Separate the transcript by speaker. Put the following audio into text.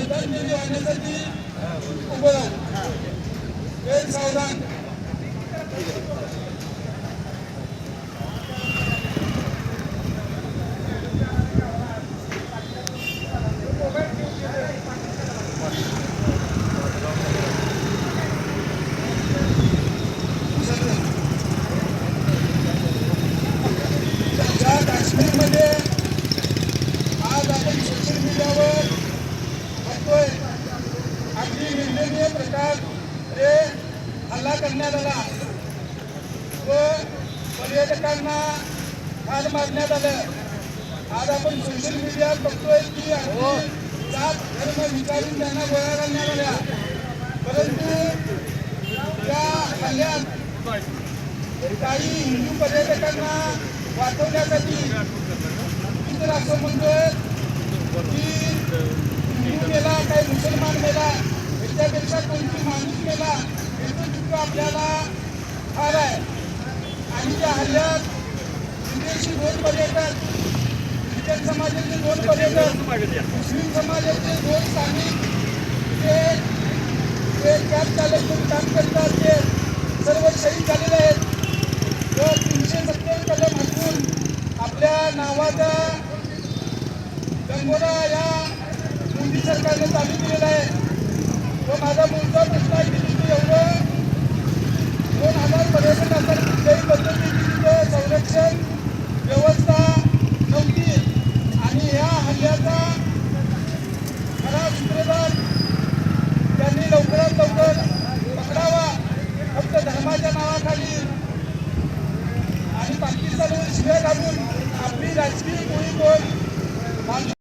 Speaker 1: त्यांना श्रद्धांजली वाहण्यासाठी उभं सावधान आज आपण सोशल मीडियावर बघतोय अगदी प्रकार रे हल्ला करण्यात आला. व पर्यटकांना ठार मारण्यात आलं. आज आपण सोशल मीडियावर बघतोय की जात धर्म विचारून त्यांना गोळ्या घालण्यात आल्या. परंतु या हल्ल्यात काही हिंदू पर्यटकांना वाचवण्यासाठी तर असं म्हणतोय की हिंदू मेला काही मुसलमान मेला याच्यापेक्षा कोणती माणूस केला याचं दुःख आपल्याला फार आहे आणि त्या हल्ल्यात विदेशी दोन पर्यटक ख्रिश्चन समाजाचे दोन पर्यटक मुस्लिम समाजाचे दोन स्थानिक ते ते कॅब चालक म्हणून काम करतात ते सर्व शहीद झालेले आहेत तर तीनशे सत्तर कलम हटवून आपल्या नावाचा गंगोरा या मोदी सरकारने चालू केलेला आहे. व माझा मूळचा प्रश्न आहे की तिथे एवढं. दोन हजार पर्यटन असताना कुठल्याही पद्धतीची तिथं संरक्षण व्यवस्था नव्हती. आणि या हल्ल्याचा खरा सूत्रधार त्यांनी लवकरात लवकर पकडावा फक्त धर्माच्या नावाखाली. आणि पाकिस्तानवर शिव्या घालून आपली राजकीय कोळी कोण?